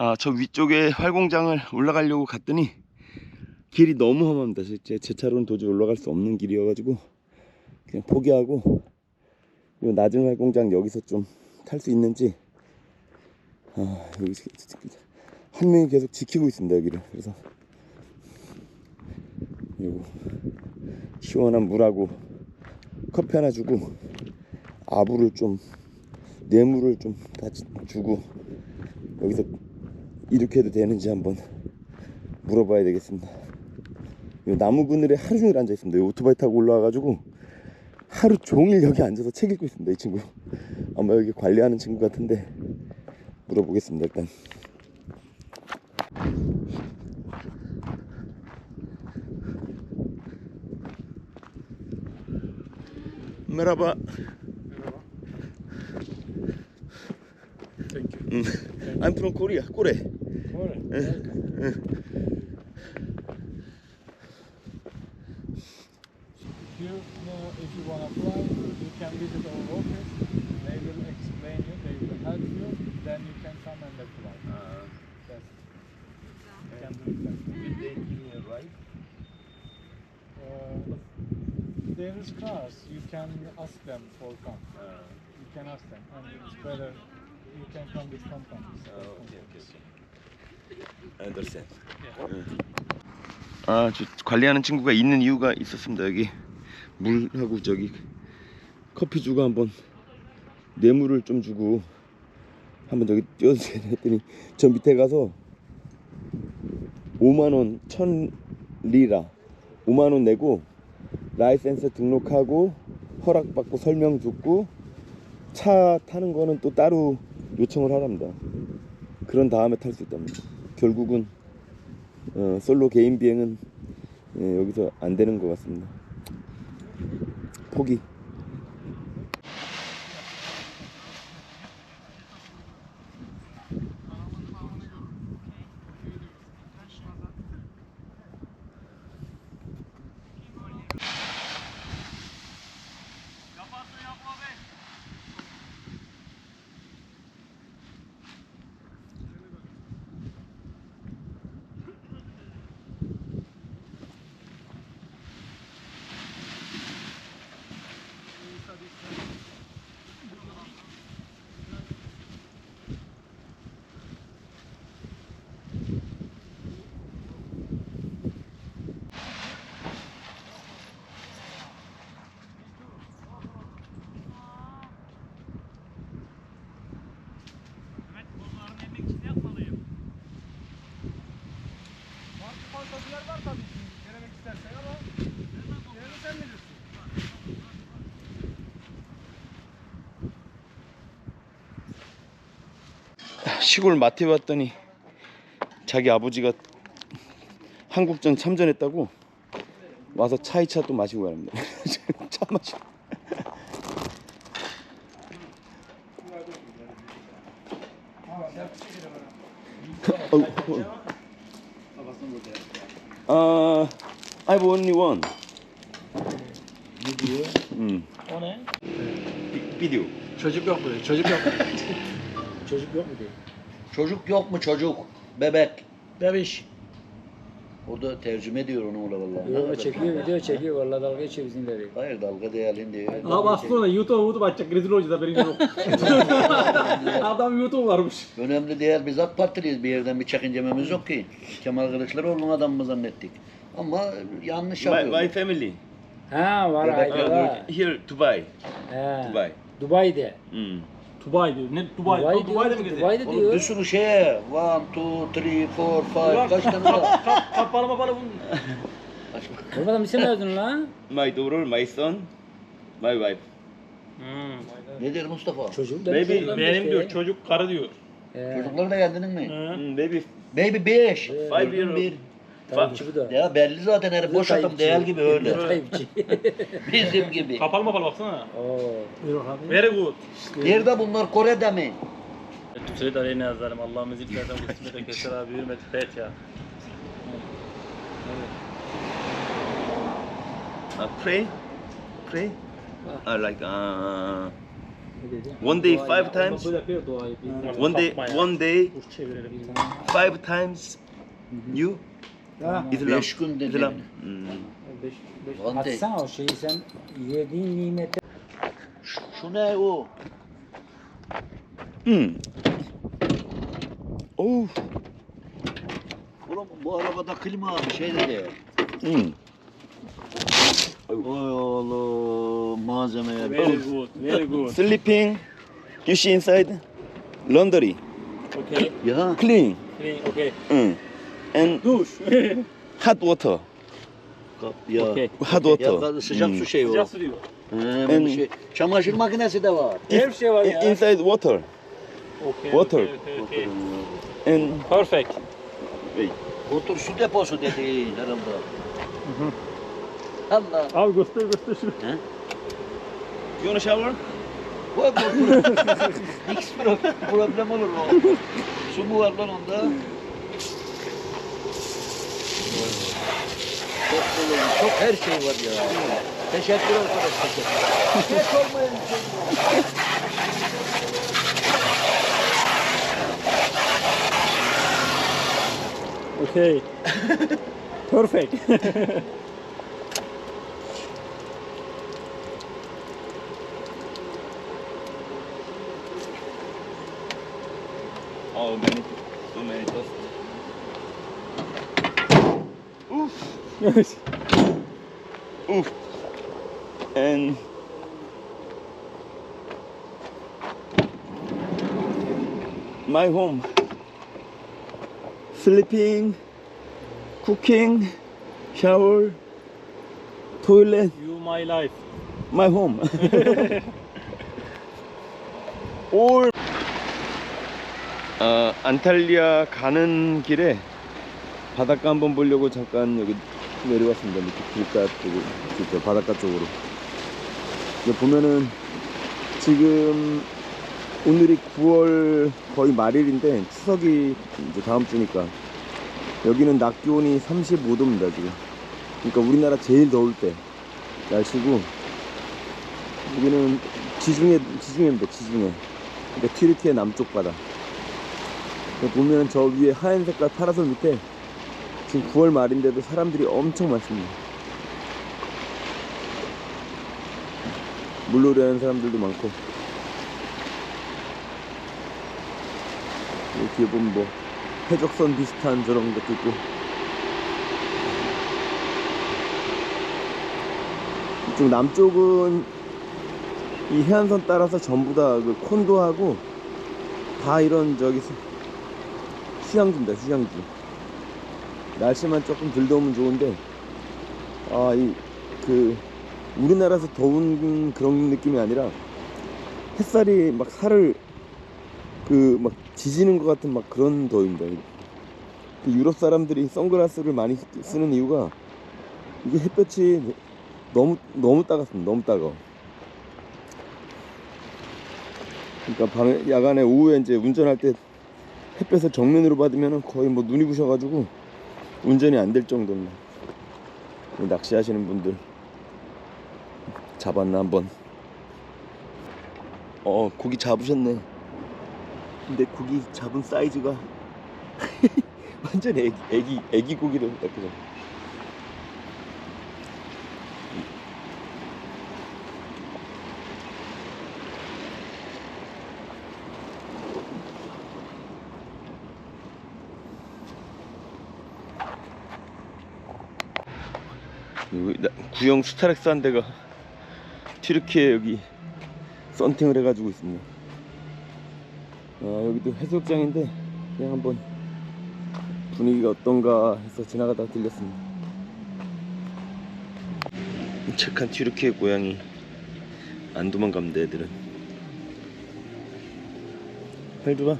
아, 저 위쪽에 활공장을 올라가려고 갔더니 길이 너무 험합니다. 제, 제 차로는 도저히 올라갈 수 없는 길이어가지고 그냥 포기하고 이 낮은 활공장 여기서 좀 탈 수 있는지 아, 여기 한 명이 계속 지키고 있습니다 여기를 그래서 요거 시원한 물하고 커피 하나 주고 아부를 좀 뇌물을 좀 다 주고 여기서 이렇게 해도 되는지 한번 물어봐야 되겠습니다. 이 나무 그늘에 하루 종일 앉아 있습니다. 이 오토바이 타고 올라와가지고 하루 종일 여기 앉아서 책 읽고 있습니다. 이 친구 아마 여기 관리하는 친구 같은데 물어보겠습니다. 일단 메라바 Thank you. 음, I'm from Korea. 꼬 morning. if you, uh, if you want to fly, you can visit our office. They will explain you, they will help you. Then you can come and apply. Uh, yes. you can do that. There is cars. You can ask them for come. Uh, you can ask them, and it's better. You can come with companies. Oh, okay, okay. 센. 아, 저 관리하는 친구가 있는 이유가 있었습니다. 여기 물하고 저기 커피 주고 한번 뇌물을 좀 주고 한번 저기 띄워주세요 했더니 저 밑에 가서 5만 원, 천 리라 5만 원 내고 라이센스 등록하고 허락받고 설명 듣고 차 타는 거는 또 따로 요청을 하랍니다. 그런 다음에 탈 수 있답니다. 결국은 어, 솔로 개인 비행은 예, 여기서 안 되는 것 같습니다. 포기. 시골 마트에 왔더니 자기 아버지가 한국전 참전했다고 와서 차이차 또 마시고 갑니다. 차 마시고. 어, I've only one. 음, O ne? 비- 비디오. Çocuk yok mu? Çocuk yok mu? Çocuk yok mu diyor. Çocuk yok mu çocuk? Bebek. Bebiş. O da tercüme diyor onu ola vallahi. Video çekiyor, video çekiyor. Vallahi dalga geçiyor bizimleri. Hayır dalga değerli diyor. Abi aslında YouTube YouTube açacak rezil olacağız haberin yok. Adam YouTube varmış. Önemli değil biz AK Partiliyiz bir yerden bir çekincememiz yok ki. Kemal Kılıçdaroğlu'nun adamı mı zannettik. Ama yanlış My, yapıyor. my family Ha var Bebek var. here Dubai. He. Dubai. Dubai'de. Hmm. Dubai diyor. Ne Dubai? Dubai Dubai, Dubai'de mi diyor. dedi? Dubai'de Oğlum bir diyor. sürü şey. One, two, three, four, five. Ulan Kaç tane var? kap, kapalı mapalı bunun. Olmadan bir sen verdin lan. My daughter, my son, my wife. Hmm. Ne diyor Mustafa? Çocuk da Baby, çocuklar Benim diyor çocuk karı diyor. Çocukları da geldin mi? Hı. Hmm, maybe Baby 5. five year Tayyipçi bu da. Ya belli zaten herif boş adam değil gibi öyle. Tayyipçi. Bizim gibi. Kapalı mapalı baksana. Oo. Very good. Nerede bunlar Kore'de mi? Tüsret aleyhine yazarım. Allah'ın ziklerden kısmete keser abi hürmet Fatiha. uh, pray, pray, uh, like uh, One day five times. One day one day çevirelim. five times. You İslam. Beş gün dedi. İslam. Hmm. One day. Atsana o şeyi sen yediğin nimete Şu, şu ne o? Hmm. Of. Oğlum bu arabada klima bir şey dedi. Hmm. Oy oğlum malzemeye. Very good, very good. Sleeping. Dish inside. Laundry. Okay, Ya Clean. clean, okay. Hmm. And Duş. hot water. kap ya. Okay. Hot water. Ya sıcak Hmm. su şey o. Sıcak su diyor. He, bu şey. Çamaşır makinesi de var. Her şey var ya. In- Inside water. Okay, Water. okay, okay, okay. And Perfect. Otur su deposu dedi herhalde. Allah. Abi göster göster şunu. you wanna shower? Hiç pro- problem olur mu? Su mu var lan onda? Çok her şey var ya. Teşekkür arkadaş. Teşekkür. Geç yok. Okay. Perfect. Oof. And my home. Sleeping, cooking, shower, toilet, you my life. my home. All 어, 안탈리아 가는 길에 바닷가 한번 보려고 잠깐 여기 내려왔습니다. 밑에 길가 쪽으로, 진짜 바닷가 쪽으로. 보면은 지금 오늘이 9월 거의 말일인데 추석이 이제 다음 주니까 여기는 낮 기온이 35도입니다 지금. 그러니까 우리나라 제일 더울 때 날씨고 여기는 지중해 지중해입니다 지중해. 그러니까 튀르키예 남쪽 바다. 보면 저 위에 하얀 색깔 파라솔 밑에 지금 9월 말인데도 사람들이 엄청 많습니다. 물놀이 하는 사람들도 많고. 뒤에 보면 뭐 해적선 비슷한 저런 것도 있고. 이쪽 남쪽은 이 해안선 따라서 전부 다 그 콘도하고 다 이런 저기 수- 휴양지입니다 휴양지 날씨만 조금 덜 더우면 좋은데 아 이 그 우리나라에서 더운 그런 느낌이 아니라 햇살이 막 살을 그 막 지지는 것 같은 막 그런 더위입니다. 그 유럽 사람들이 선글라스를 많이 쓰- 쓰는 이유가 이게 햇볕이 너무 너무 따갑습니다. 너무 따가워. 그러니까 밤에 야간에 오후에 이제 운전할 때 햇볕을 정면으로 받으면 거의 뭐 눈이 부셔가지고 운전이 안 될 정도입니다. 낚시하시는 분들 잡았나 한번. 어 고기 잡으셨네. 근데 고기 잡은 사이즈가 완전 애기 애기 애기 고기를 딱 그죠. 여기 나- 구형 스타렉스 한 대가 튀르키에 여기 썬팅을 해가지고 있습니다. 아, 여기도 해수욕장인데 그냥 한번 분위기가 어떤가 해서 지나가다가 들렸습니다. 착한 튀르키예 고양이 안 도망갑니다 애들은. 팔 줘봐.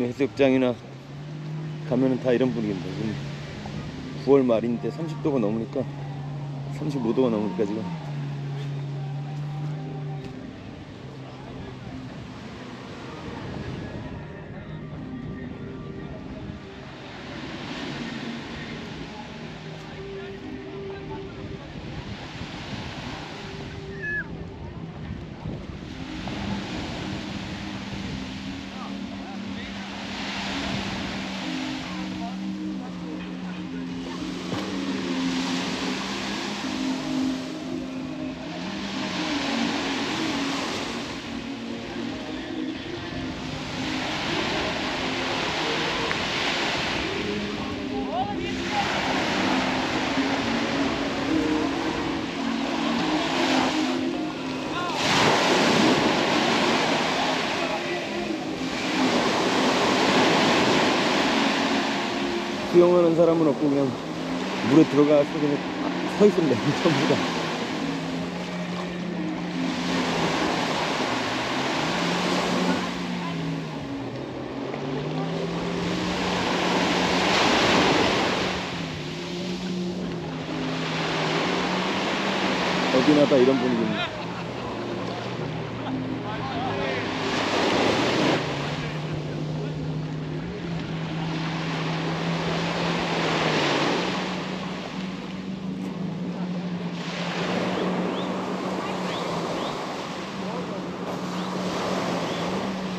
어느 해수욕장이나 가면은 다 이런 분위기입니다. 지금 9월 말인데 30도가 넘으니까 35도가 넘으니까 지금 수영하는 사람은 없고 그냥 물에 들어가서 그냥 서 있으면 돼 전부 다. 어디나 다 이런 분위기입니다.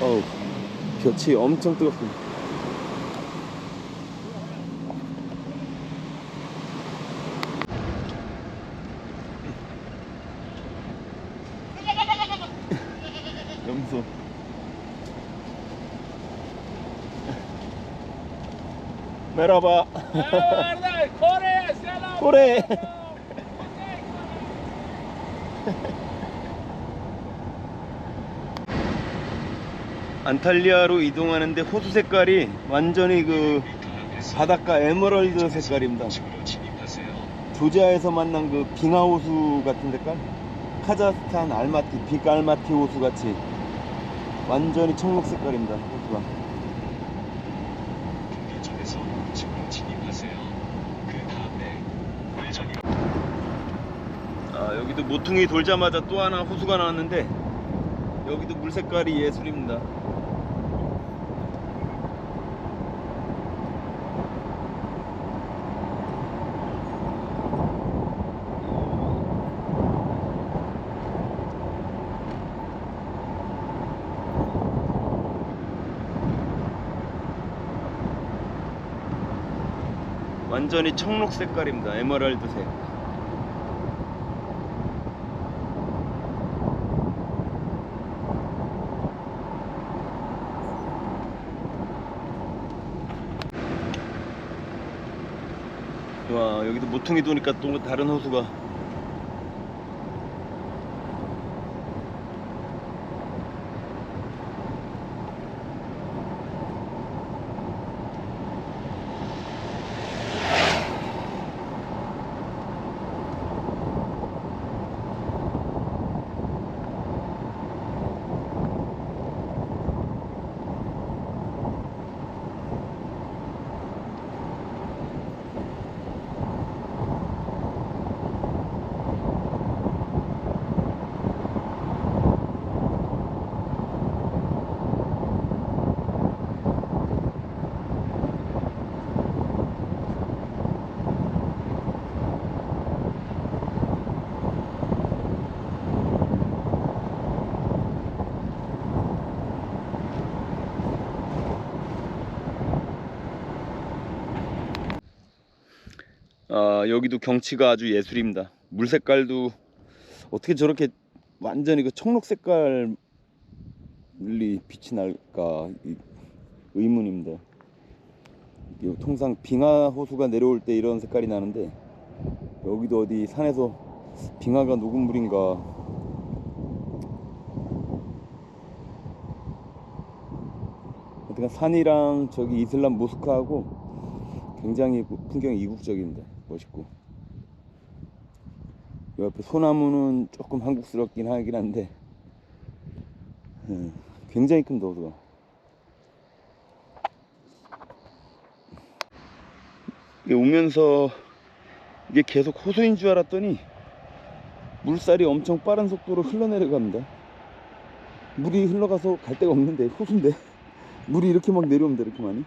어우, 볕이 엄청 뜨겁습니다. 염소. 메라바. 코레. 안탈리아로 이동하는데 호수 색깔이 완전히 그 바닷가 에메랄드 색깔입니다. 조지아에서 만난 그 빙하 호수 같은 색깔? 카자흐스탄 알마티, 빅알마티 호수 같이 완전히 청록 색깔입니다. 호수가. 아, 여기도 모퉁이 돌자마자 또 하나 호수가 나왔는데 여기도 물 색깔이 예술입니다. 완전히 청록 색깔입니다. 에메랄드색. 와 여기도 모퉁이 도니까 또 다른 호수가 아 여기도 경치가 아주 예술입니다. 물 색깔도 어떻게 저렇게 완전히 그 청록 색깔이 빛이 날까 이- 의문입니다. 통상 빙하 호수가 내려올 때 이런 색깔이 나는데 여기도 어디 산에서 빙하가 녹은 물인가 산이랑 저기 이슬람 모스크하고 굉장히 그 풍경이 이국적입니다. 멋있고. 요 옆에 소나무는 조금 한국스럽긴 하긴 한데, 음, 굉장히 큰 도수가. 이게 오면서 이게 계속 호수인 줄 알았더니 물살이 엄청 빠른 속도로 흘러내려갑니다. 물이 흘러가서 갈 데가 없는데 호수인데 물이 이렇게 막 내려옵니다 이렇게 많이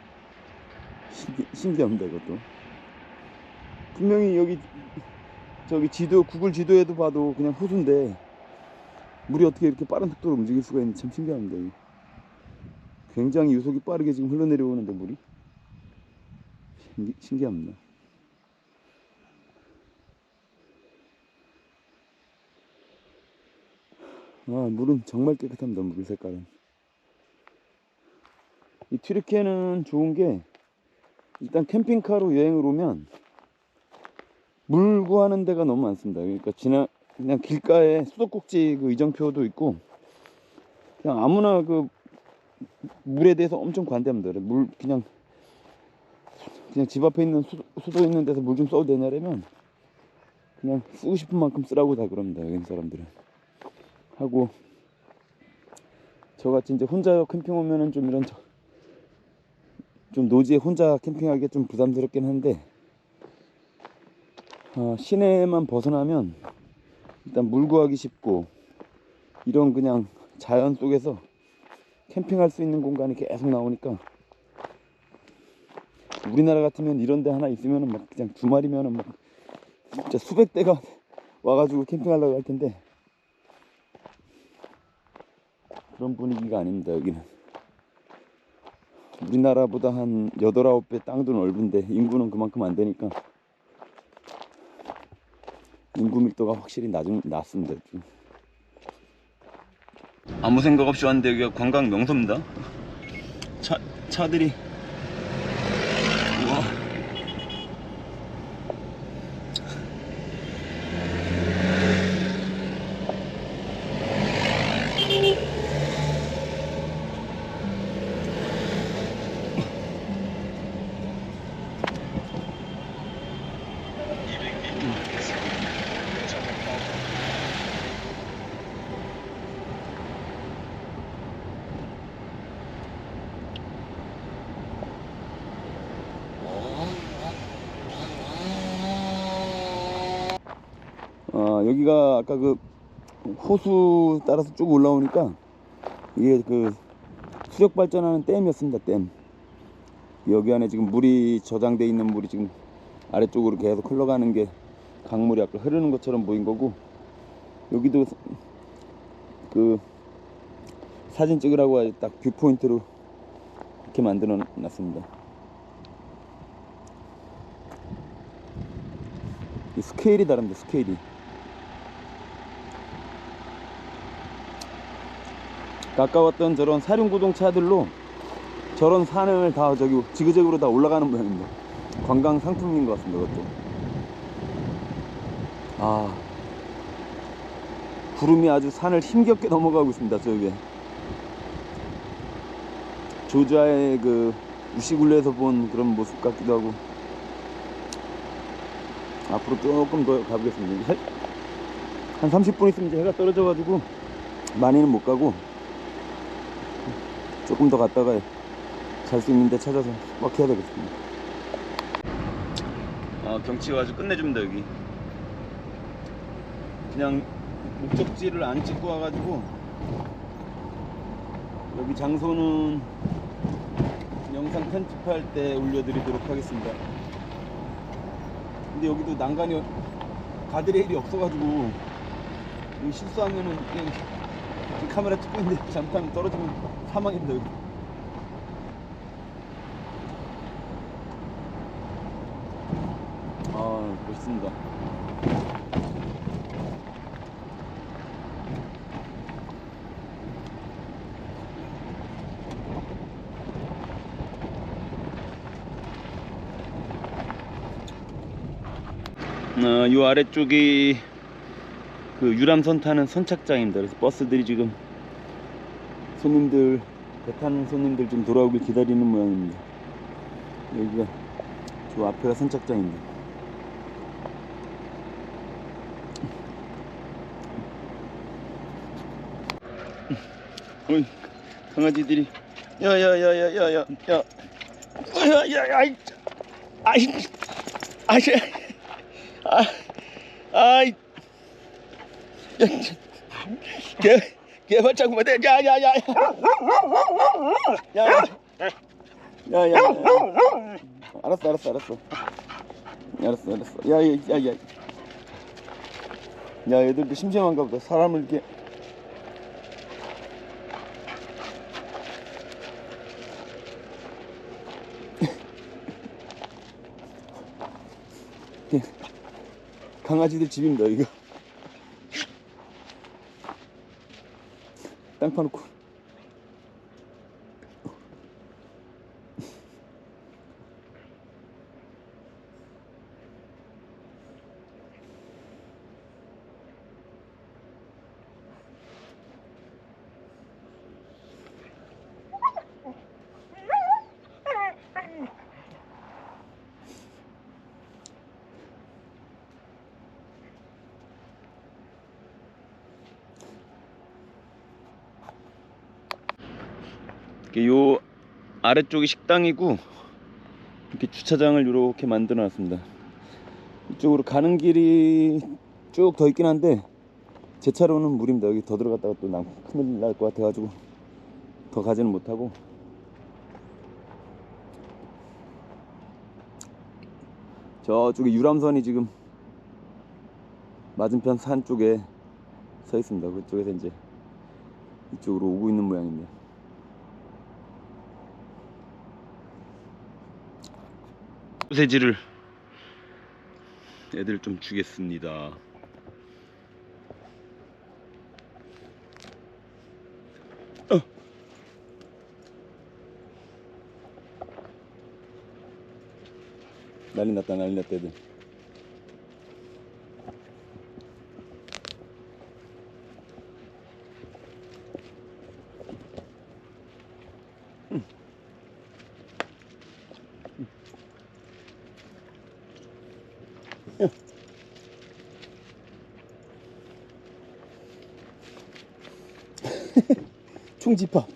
신기, 신기합니다 이것도 분명히 여기 저기 지도 구글 지도에도 봐도 그냥 호수인데 물이 어떻게 이렇게 빠른 속도로 움직일 수가 있는지 참 신기합니다. 굉장히 유속이 빠르게 지금 흘러내려오는데 물이? 신기, 신기합니다. 아 물은 정말 깨끗합니다 물 색깔은. 이 튀르키예는 좋은 게 일단 캠핑카로 여행을 오면 물 구하는 데가 너무 많습니다. 그러니까 지나 그냥 길가에 수도꼭지 그 이정표도 있고 그냥 아무나 그 물에 대해서 엄청 관대합니다. 물 그냥 그냥 집 앞에 있는 수, 수도 있는 데서 물 좀 써도 되냐라면 그냥 쓰고 싶은 만큼 쓰라고 다 그럽니다 여기 사람들은 하고 저같이 이제 혼자 캠핑 오면은 좀 이런 저, 좀 노지에 혼자 캠핑하기 좀 부담스럽긴 한데 어, 시내만 벗어나면 일단 물 구하기 쉽고 이런 그냥 자연 속에서 캠핑할 수 있는 공간이 계속 나오니까 우리나라 같으면 이런 데 하나 있으면은 막 그냥 주말이면은 막 진짜 수백 대가 와가지고 캠핑하려고 할 텐데 그런 분위기가 아닙니다 여기는. 우리나라보다 한 8, 9배 땅도 넓은데 인구는 그만큼 안 되니까 인구 밀도가 확실히 낮은, 낮습니다 좀. 아무 생각 없이 왔는데 여기가 관광 명소입니다 차, 차들이 여기가 아까 그 호수 따라서 쭉 올라오니까 이게 그 수력 발전하는 댐이었습니다. 댐. 여기 안에 지금 물이 저장돼 있는 물이 지금 아래쪽으로 계속 흘러가는 게 강물이 아까 흐르는 것처럼 보인 거고 여기도 그 사진 찍으라고 딱 뷰포인트로 이렇게 만들어 놨습니다. 이 스케일이 다릅니다. 스케일이. 가까웠던 저런 사륜구동 차들로 저런 산을 다 저기 지그재그로 다 올라가는 모양입니다. 관광 상품인 것 같습니다. 그것도. 아 구름이 아주 산을 힘겹게 넘어가고 있습니다. 저기 조지아의 그 우시굴레에서 본 그런 모습 같기도 하고 앞으로 조금 더 가보겠습니다. 한 30분 있으면 이제 해가 떨어져 가지고 많이는 못 가고 조금 더 갔다가 잘 수 있는 데 찾아서 막 해야 되겠습니다. 아 경치가 아주 끝내줍니다 여기. 그냥 목적지를 안 찍고 와가지고 여기 장소는 영상 편집할 때 올려드리도록 하겠습니다. 근데 여기도 난간이 가드레일이 없어가지고 실수하면은 그냥 카메라 찍고 있는데 잠깐 떨어지면 사망입니다. 여기. 아 멋있습니다. 어, 요 아래쪽이 그 유람선 타는 선착장입니다. 그래서 버스들이 지금 손님들 배 타는 손님들 좀 돌아오길 기다리는 모양입니다. 여기가 저 앞에가 선착장입니다. 어이, 강아지들이 야야야야야야야 야야야 아이 아이 아이 아 아이 야야야 알았어 알았어 알았어 알았어 알았어 야 야 야 야 야 얘들도 심심한가 보다 사람을 이렇게 강아지들 집입니다 이거 땅 파놓 아래쪽이 식당이고 이렇게 주차장을 이렇게 만들어 놨습니다. 이쪽으로 가는 길이 쭉 더 있긴 한데 제 차로는 무리입니다. 여기 더 들어갔다가 또 난 큰일 날 것 같아 가지고 더 가지는 못하고 저쪽에 유람선이 지금 맞은편 산 쪽에 서 있습니다. 그쪽에서 이제 이쪽으로 오고 있는 모양입니다. 소세지를 애들 좀 주겠습니다. 어. 난리 났다 난리 났다 애들. 총집합.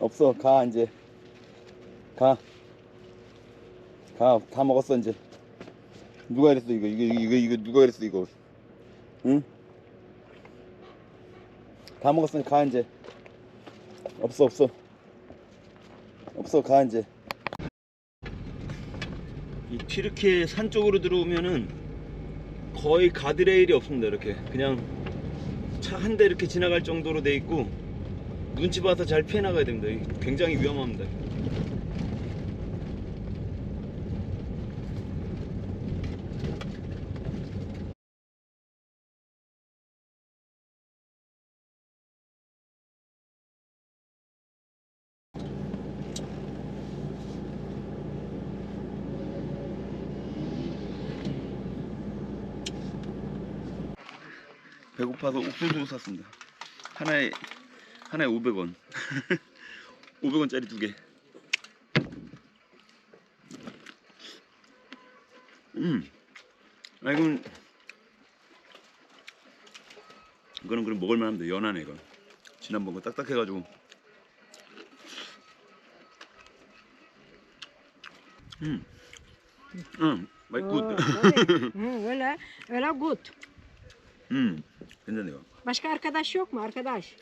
없어 가 이제 가. 가 다 먹었어 이제. 누가 이랬어 이거 이거 이거 이거 누가 이랬어 이거. 응? 다 먹었으니 가 이제. 없어 없어. 없어 가 이제. 이 튀르키예 산 쪽으로 들어오면은 거의 가드레일이 없습니다 이렇게. 그냥 차 한 대 이렇게 지나갈 정도로 돼 있고 눈치 봐서 잘 피해 나가야 됩니다. 굉장히 위험합니다 배고파서 옥수수 샀습니다 하나에 하나에 500원 500원짜리 두 개 음. 아 이건 이거는 그럼 먹을만 합니다 연하네 이건 지난번 거 딱딱해가지고 음. 음. 마이 굿. Hı, öyle, öyle good. 음. 괜찮네요. Başka arkadaş yok mu arkadaş?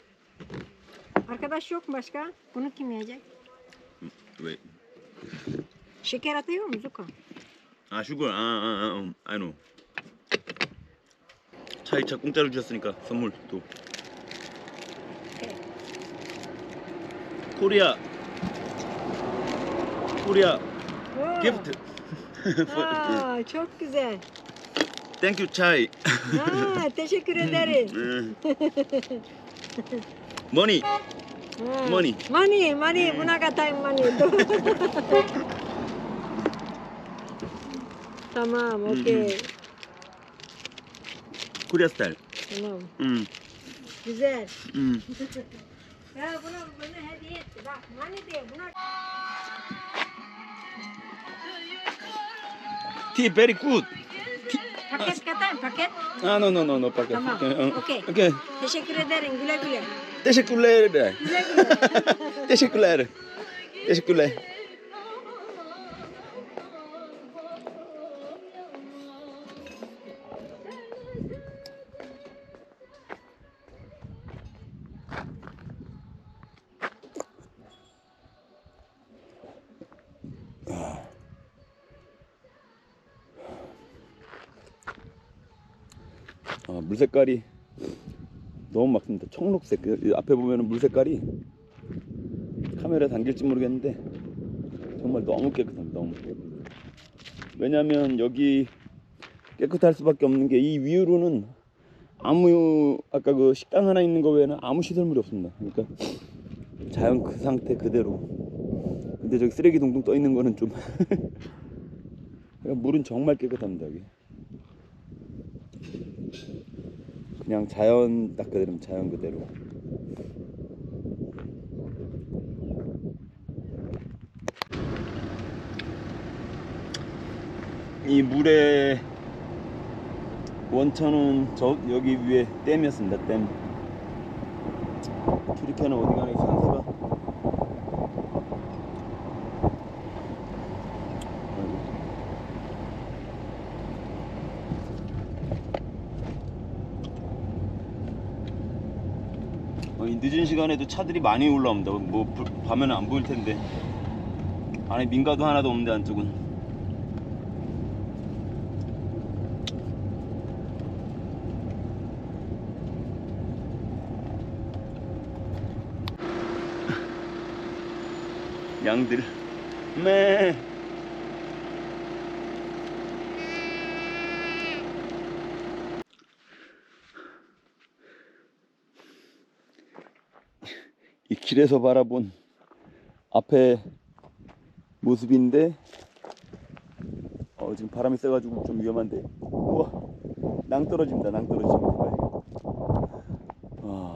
Arkadaş yok mu başka? Bunu kim yiyecek? 왜? Şeker atıyor mu Zuka? 아 슈거 아아아 음, I know 차이차 공짜로 주셨으니까 선물 또 코리아 코리아 Oo. 기프트 Aa, çok güzel. 땡큐 차이 Aa, teşekkür ederim. 음. 머니. Money. Money, money. Buna katayım money. tamam, okey. 코리아 스타일 Tamam. 음, Güzel. 음. Ya buna, buna hediye etti. Bak, money diye buna... 티 베리 굿 Paket katayım, paket. 아, 노, 노, 노, 노, 빠까. Tamam, okey. 오케이. Teşekkür ederim. Güle güle. teşekkürler. Güle güle. teşekkürler. teşekkürler. 물 색깔이 너무 막습니다. 청록색. 그, 이 앞에 보면은 물 색깔이 카메라에 담길지 모르겠는데 정말 너무 깨끗합니다. 너무. 왜냐면 여기 깨끗할 수밖에 없는 게 이 위로는 아무 아까 그 식당 하나 있는 거 외에는 아무 시설물이 없습니다. 그러니까 자연 그 상태 그대로. 근데 저기 쓰레기 동동 떠 있는 거는 좀 물은 정말 깨끗합니다. 여기. 그냥 자연 딱 그대로 자연 그대로. 이 물의 원천은 저 여기 위에 댐이었습니다. 댐. 튀르키아는 어디 가나 이 산세가 어, 이 늦은 시간에도 차들이 많이 올라옵니다. 뭐 불- 밤에는 안 보일 텐데 안에 민가도 하나도 없는데 안쪽은. 양들 매 길에서 바라본 앞에 모습인데 어 지금 바람이 세가지고 좀 위험한데. 우와 낭 떨어집니다 낭 떨어집니다. 와